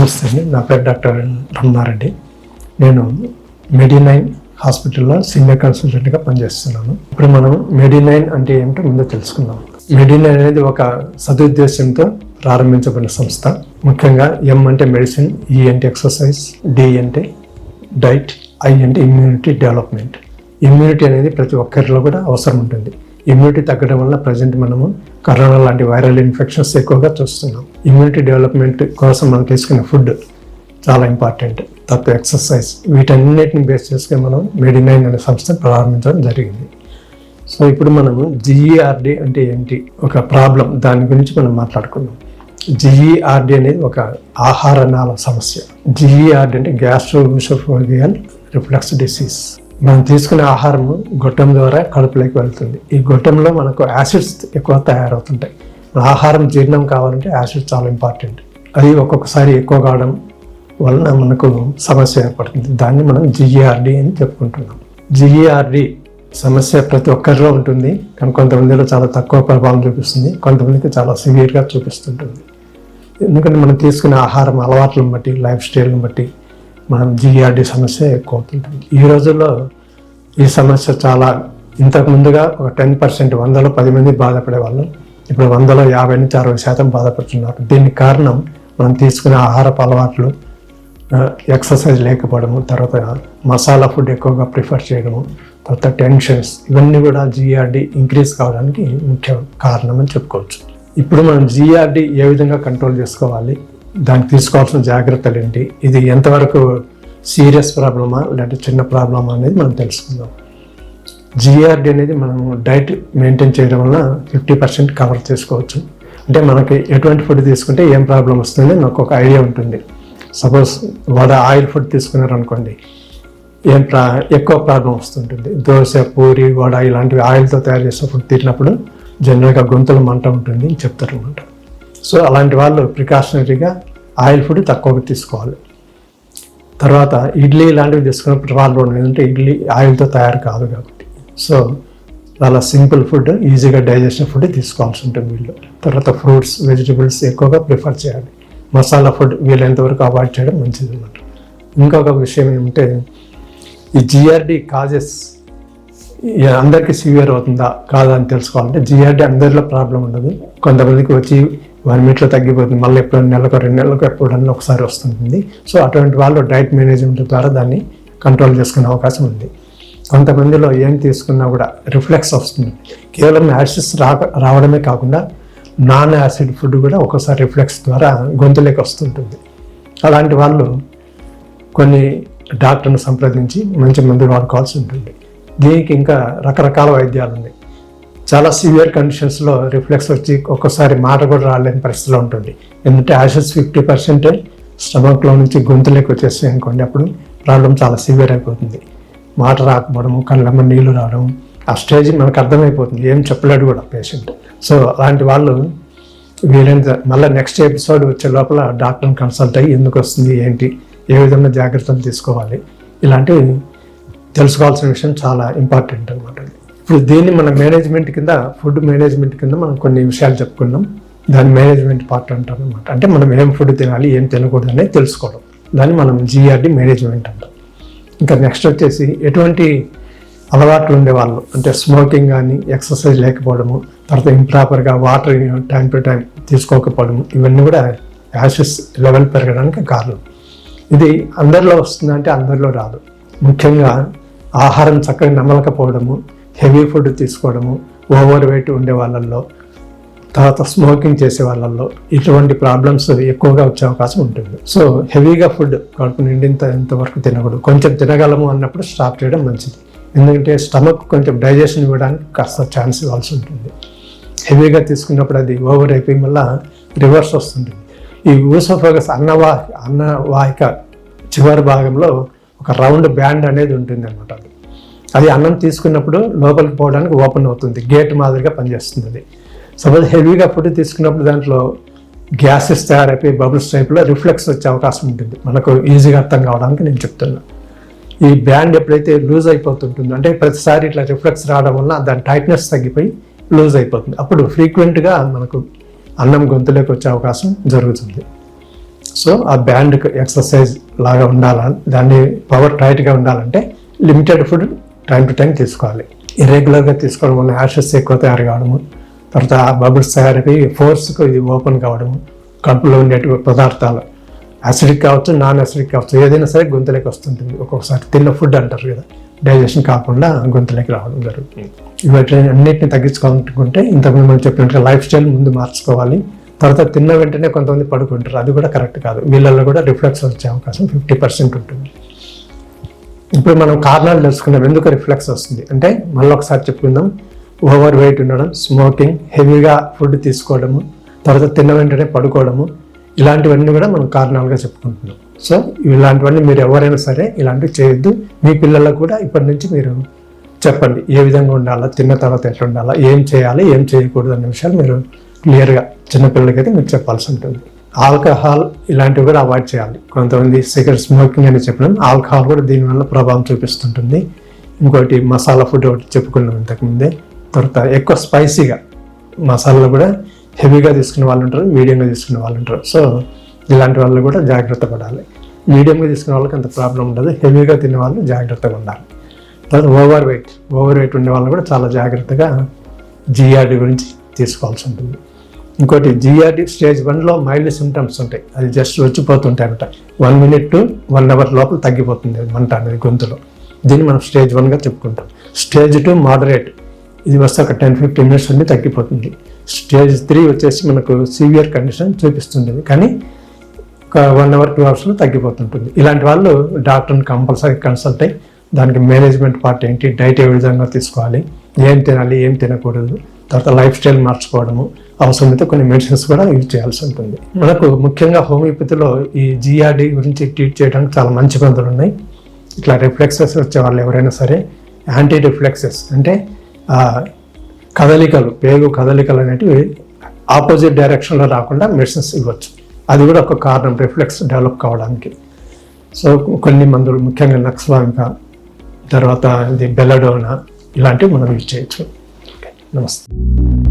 నమస్తే అండి. నా పేరు డాక్టర్ రమణారెడ్డి నేను మెడినైన్ హాస్పిటల్లో సీనియర్ కన్సల్టెంట్గా పనిచేస్తున్నాను. ఇప్పుడు మనం మెడినైన్ అంటే ఏమిటో ముందు తెలుసుకుందాం. మెడినైన్ అనేది ఒక సదుద్దేశంతో ప్రారంభించబడిన సంస్థ. ముఖ్యంగా ఎం అంటే మెడిసిన్ ఈ e అంటే ఎక్సర్సైజ్ డి అంటే డైట్ ఐ అంటే ఇమ్యూనిటీ డెవలప్మెంట్ ఇమ్యూనిటీ అనేది ప్రతి ఒక్కరిలో కూడా అవసరం ఉంటుంది. ఇమ్యూనిటీ తగ్గడం వల్ల ప్రజెంట్ మనము కరోనా లాంటి వైరల్ ఇన్ఫెక్షన్స్ ఎక్కువగా చూస్తున్నాం. ఇమ్యూనిటీ డెవలప్మెంట్ కోసం మనం తీసుకునే ఫుడ్ చాలా ఇంపార్టెంట్ తక్కువ ఎక్సర్సైజ్ వీటన్నిటిని బేస్ చేసుకుని మనం మెడినైన్ అనే సంస్థ ప్రారంభించడం జరిగింది. సో ఇప్పుడు మనము జిఈఆర్డి అంటే ఏంటి? ఒక ప్రాబ్లం దాని గురించి మనం మాట్లాడుకున్నాం జిఈఆర్డి అనేది ఒక ఆహార నాళ సమస్య. జిఈఆర్డి అంటే గ్యాస్ట్రోసోఫోగియల్ రిఫ్లక్స్ డిసీజ్ మనం తీసుకునే ఆహారం గొట్టం ద్వారా కడుపులోకి వెళ్తుంది. ఈ గొట్టంలో మనకు యాసిడ్స్ ఎక్కువ తయారవుతుంటాయి. ఆహారం జీర్ణం కావాలంటే యాసిడ్ చాలా ఇంపార్టెంట్. అది ఒక్కొక్కసారి ఎక్కువ కావడం వలన మనకు సమస్య ఏర్పడుతుంది. దాన్ని మనం జిఈఆర్డి అని చెప్పుకుంటున్నాం. జిఈఆర్డి సమస్య ప్రతి ఒక్కరిలో ఉంటుంది. కానీ కొంతమందిలో చాలా తక్కువ ప్రభావం చూపిస్తుంది. కొంతమందికి చాలా సివియర్గా చూపిస్తుంటుంది. ఎందుకంటే మనం తీసుకునే ఆహారం అలవాట్లను బట్టి లైఫ్ స్టైల్ని బట్టి మనం జిఆర్డి సమస్య ఎక్కువ అవుతుంటుంది ఈ రోజుల్లో ఈ సమస్య చాలా ఇంతకు ముందుగా ఒక టెన్ పర్సెంట్ వందలో పది మంది బాధపడే వాళ్ళు ఇప్పుడు వందలో యాభై నుంచి అరవై శాతం బాధపడుతున్నారు. దీనికి కారణం మనం తీసుకునే ఆహారపు అలవాట్లు ఎక్సర్సైజ్ లేకపోవడము తర్వాత మసాలా ఫుడ్ ఎక్కువగా ప్రిఫర్ చేయడము తర్వాత టెన్షన్స్ ఇవన్నీ కూడా జిఆర్డి ఇంక్రీజ్ కావడానికి ముఖ్య కారణం అని చెప్పుకోవచ్చు. ఇప్పుడు మనం జిఆర్డి ఏ విధంగా కంట్రోల్ చేసుకోవాలి? దానికి తీసుకోవాల్సిన జాగ్రత్తలు ఏంటి? ఇది ఎంతవరకు సీరియస్ ప్రాబ్లమా లేదంటే చిన్న ప్రాబ్లమా అనేది మనం తెలుసుకుందాం. జిఆర్డి అనేది మనం డైట్ మెయింటైన్ చేయడం వల్ల ఫిఫ్టీ పర్సెంట్ కవర్ చేసుకోవచ్చు. అంటే మనకి ఎటువంటి ఫుడ్ తీసుకుంటే ఏం ప్రాబ్లం వస్తుంది నాకు ఒక ఐడియా ఉంటుంది. సపోజ్ వడ ఆయిల్ ఫుడ్ తీసుకున్నారు అనుకోండి ఏం ప్రా ఎక్కువ ప్రాబ్లం వస్తుంటుంది. దోశ పూరి వడ ఇలాంటివి ఆయిల్తో తయారు చేసిన ఫుడ్ తిన్నప్పుడు జనరల్గా గొంతులు మంట ఉంటుంది అని చెప్తారు అనమాట సో అలాంటి వాళ్ళు ప్రికాషనరీగా ఆయిల్ ఫుడ్ తక్కువగా తీసుకోవాలి. తర్వాత ఇడ్లీ ఇలాంటివి తీసుకున్నప్పుడు వాళ్ళు ఏంటంటే ఇడ్లీ ఆయిల్తో తయారు కాదు కాబట్టి. సో చాలా సింపుల్ ఫుడ్ ఈజీగా డైజెషన్ ఫుడ్ తీసుకోవాల్సి ఉంటుంది వీళ్ళు. తర్వాత ఫ్రూట్స్ వెజిటబుల్స్ ఎక్కువగా ప్రిఫర్ చేయాలి. మసాలా ఫుడ్ వీలైనంత వరకు అవాయిడ్ చేయడం మంచిది అన్నమాట. ఇంకొక విషయం ఏమంటే ఈ జిఆర్డి కాజెస్ అందరికీ సివియర్ అవుతుందా కాదా అని తెలుసుకోవాలంటే జిఆర్డి అందరిలో ప్రాబ్లం ఉండదు. కొంతమందికి వచ్చి వన్ మీట్లో తగ్గిపోతుంది మళ్ళీ ఎప్పుడు నెలకు రెండు నెలలకు ఎప్పుడన్నా ఒకసారి వస్తుంటుంది. సో అటువంటి వాళ్ళు డైట్ మేనేజ్మెంట్ ద్వారా దాన్ని కంట్రోల్ చేసుకునే అవకాశం ఉంది. కొంతమందిలో ఏం తీసుకున్నా కూడా రిఫ్లెక్స్ వస్తుంది. కేవలం యాసిడ్స్ రా రావడమే కాకుండా నాన్ యాసిడ్ ఫుడ్ కూడా ఒక్కోసారి రిఫ్లెక్స్ ద్వారా గొంతులోకి వస్తుంటుంది. అలాంటి వాళ్ళు కొన్ని డాక్టర్ని సంప్రదించి మంచి మందులు వాడుకోవాల్సి ఉంటుంది. దీనికి ఇంకా రకరకాల వైద్యాలు ఉన్నాయి. చాలా సివియర్ కండిషన్స్లో రిఫ్లెక్స్ వచ్చి ఒక్కోసారి మాట కూడా రాలేని పరిస్థితిలో ఉంటుంది. ఎందుకంటే యాషెస్ ఫిఫ్టీ పర్సెంట్ స్టమక్లో నుంచి గొంతులోకి వచ్చేస్తాయి అనుకోండి అప్పుడు ప్రాబ్లం చాలా సివియర్ అయిపోతుంది. మాట రాకపోవడం కళ్ళమ్మ నీళ్ళు రావడం ఆ స్టేజ్ మనకు అర్థమైపోతుంది. ఏం చెప్పలేడు కూడా పేషెంట్ సో అలాంటి వాళ్ళు వీలైనంత మళ్ళీ నెక్స్ట్ ఎపిసోడ్ వచ్చే లోపల డాక్టర్ని కన్సల్ట్ అయ్యి ఎందుకు వస్తుంది ఏంటి ఏ విధంగా జాగ్రత్తలు తీసుకోవాలి ఇలాంటివి తెలుసుకోవాల్సిన విషయం చాలా ఇంపార్టెంట్ అనమాట ఇప్పుడు దీన్ని మన మేనేజ్మెంట్ కింద ఫుడ్ మేనేజ్మెంట్ కింద మనం కొన్ని విషయాలు చెప్పుకున్నాం. దాని మేనేజ్మెంట్ పార్ట్ అంటారు అనమాట అంటే మనం ఏం ఫుడ్ తినాలి ఏం తినకూడదు అనేది తెలుసుకోవడం. దాన్ని మనం జిఆర్డి మేనేజ్మెంట్ అంటాం. ఇంకా నెక్స్ట్ వచ్చేసి ఎటువంటి అలవాట్లు ఉండేవాళ్ళు? అంటే స్మోకింగ్ కానీ ఎక్సర్సైజ్ లేకపోవడము తర్వాత ఇంప్రాపర్గా వాటర్ టైం టు టైం తీసుకోకపోవడము ఇవన్నీ కూడా యాషెస్ లెవెల్ పెరగడానికి కారణం. ఇది అందరిలో వస్తుందంటే అందరిలో రాదు. ముఖ్యంగా ఆహారం చక్కగా నమలకపోవడము హెవీ ఫుడ్ తీసుకోవడము ఓవర్ వెయిట్ ఉండే వాళ్ళల్లో తర్వాత స్మోకింగ్ చేసే వాళ్ళల్లో ఇటువంటి ప్రాబ్లమ్స్ ఎక్కువగా వచ్చే అవకాశం ఉంటుంది. సో హెవీగా ఫుడ్ కడుపు నిండింత ఎంతవరకు తినకూడదు. కొంచెం తినగలము అన్నప్పుడు స్టాప్ చేయడం మంచిది. ఎందుకంటే స్టమక్ కొంచెం డైజెషన్ ఇవ్వడానికి కాస్త ఛాన్స్ ఇవ్వాల్సి ఉంటుంది. హెవీగా తీసుకున్నప్పుడు అది ఓవర్ అయిపోయి వల్ల రివర్స్ వస్తుంటుంది. ఈ ఊసోఫోగస్ అన్నవా అన్నవాహిక చివరి భాగంలో ఒక రౌండ్ బ్యాండ్ అనేది ఉంటుంది అనమాట అది. అది అన్నం తీసుకున్నప్పుడు లోపలికి పోవడానికి ఓపెన్ అవుతుంది గేట్ మాదిరిగా పనిచేస్తుంది అది. సపోజ్ హెవీగా ఫుడ్ తీసుకున్నప్పుడు దాంట్లో గ్యాసెస్ తయారైపోయి బబుల్స్ టైప్లో రిఫ్లెక్స్ వచ్చే అవకాశం ఉంటుంది. మనకు ఈజీగా అర్థం కావడానికి నేను చెప్తున్నా. ఈ బ్యాండ్ ఎప్పుడైతే లూజ్ అయిపోతుంటుందో అంటే ప్రతిసారి ఇట్లా రిఫ్లెక్స్ రావడం వల్ల దాని టైట్నెస్ తగ్గిపోయి లూజ్ అయిపోతుంది. అప్పుడు ఫ్రీక్వెంట్గా మనకు అన్నం గొంతులోకి వచ్చే అవకాశం జరుగుతుంది. సో ఆ బ్యాండ్ ఎక్సర్సైజ్ లాగా ఉండాలా దాన్ని పవర్ టైట్గా ఉండాలంటే limited food time to time తీసుకోవాలి. ఇర్రెగ్యులర్గా తీసుకోవడం వల్ల యాషెస్ ఎక్కువ తయారు కావడము తర్వాత ఆ బబుల్స్ తయారైపోయి ఫోర్స్కు ఇది ఓపెన్ కావడము కడుపులో ఉండే పదార్థాలు యాసిడిక్ కావచ్చు నాన్ యాసిడిక్ కావచ్చు ఏదైనా సరే గొంతులోకి వస్తుంటుంది. ఒక్కొక్కసారి తిన్న ఫుడ్ అంటారు కదా డైజెషన్ కాకుండా గొంతులోకి రావడం జరుగుతుంది. ఇవన్నీ అన్నిటిని తగ్గించుకోవాలనుకుంటే ఇంతకుముందు మనం చెప్పినట్టుగా లైఫ్ స్టైల్ ముందు మార్చుకోవాలి. తర్వాత తిన్న వెంటనే కొంతమంది పడుకుంటారు. అది కూడా కరెక్ట్ కాదు. వీళ్ళల్లో కూడా రిఫ్లెక్స్ వచ్చే అవకాశం ఫిఫ్టీ పర్సెంట్ ఉంటుంది. ఇప్పుడు మనం కారణాలు తెలుసుకున్నాం. ఎందుకు రిఫ్లెక్స్ వస్తుంది? అంటే మళ్ళీ ఒకసారి చెప్పుకుందాం. ఓవర్ వెయిట్ ఉండడం స్మోకింగ్ హెవీగా ఫుడ్ తీసుకోవడము తర్వాత తిన్న వెంటనే పడుకోవడము ఇలాంటివన్నీ కూడా మనం కారణాలుగా చెప్పుకుంటున్నాం. సో ఇలాంటివన్నీ మీరు ఎవరైనా సరే ఇలాంటివి చేయొద్దు. మీ పిల్లలకు కూడా ఇప్పటి నుంచి మీరు చెప్పండి. ఏ విధంగా ఉండాలా? తిన్న తర్వాత ఎట్లా ఉండాలా? ఏం చేయాలి? ఏం చేయకూడదు అనే విషయాలు మీరు క్లియర్గా చిన్నపిల్లలకైతే మీరు చెప్పాల్సి ఉంటుంది. ఆల్కహాల్ ఇలాంటివి కూడా అవాయిడ్ చేయాలి. కొంతమంది సిగరెట్ స్మోకింగ్ అని చెప్పడం ఆల్కహాల్ కూడా దీనివల్ల ప్రభావం చూపిస్తుంటుంది. ఇంకోటి మసాలా ఫుడ్ ఒకటి చెప్పుకున్నాం ఇంతకుముందే తర్వాత ఎక్కువ స్పైసీగా మసాలాలు కూడా హెవీగా తీసుకునే వాళ్ళు ఉంటారు మీడియంగా తీసుకునే వాళ్ళు ఉంటారు. సో ఇలాంటి వాళ్ళు కూడా జాగ్రత్త పడాలి. మీడియంగా తీసుకునే వాళ్ళకి అంత ప్రాబ్లం ఉండదు. హెవీగా తినే వాళ్ళు జాగ్రత్తగా ఉండాలి. తర్వాత ఓవర్ వెయిట్. ఓవర్ వెయిట్ ఉండే వాళ్ళు కూడా చాలా జాగ్రత్తగా జిఆర్డి గురించి తీసుకోవాల్సి ఉంటుంది. ఇంకోటి జిఆర్డి స్టేజ్ వన్లో మైల్డ్ సిమ్టమ్స్ ఉంటాయి. అది just వచ్చిపోతుంటాయంట one minute to one hour లోపల తగ్గిపోతుంది మంట అనేది గొంతులో. దీన్ని మనం స్టేజ్ వన్గా చెప్పుకుంటాం. స్టేజ్ టూ మోడరేట్ ఇది వస్తే ఒక టెన్ ఫిఫ్టీన్ మినిట్స్ ఉండి తగ్గిపోతుంది. స్టేజ్ త్రీ వచ్చేసి మనకు సివియర్ కండిషన్ చూపిస్తుంది. కానీ ఒక వన్ అవర్ టూ అవర్స్లో తగ్గిపోతుంటుంది. ఇలాంటి వాళ్ళు డాక్టర్ని కంపల్సరీ కన్సల్ట్ అయ్యి దానికి మేనేజ్మెంట్ పార్ట్ ఏంటి డైట్ ఏ విధంగా తీసుకోవాలి ఏం తినాలి ఏం తినకూడదు తర్వాత లైఫ్ స్టైల్ మార్చుకోవడము అవసరమైతే కొన్ని మెడిసిన్స్ కూడా యూజ్ చేయాల్సి ఉంటుంది. మనకు ముఖ్యంగా హోమియోపతిలో ఈ జిఆర్డి గురించి ట్రీట్ చేయడానికి చాలా మంచి మందులు ఉన్నాయి. ఇట్లా రిఫ్లెక్సెస్ వచ్చే వాళ్ళు ఎవరైనా సరే యాంటీ రిఫ్లెక్సెస్ అంటే కదలికలు పేగు కదలికలు అనేటివి ఆపోజిట్ డైరెక్షన్లో రాకుండా మెడిసిన్స్ ఇవ్వచ్చు. అది కూడా ఒక కారణం రిఫ్లెక్స్ డెవలప్ కావడానికి. సో కొన్ని మందులు ముఖ్యంగా నక్స్వాంక తర్వాత ఇది బెల్లడోనా ఇలాంటివి మనం యూజ్ చేయొచ్చు. नमस्ते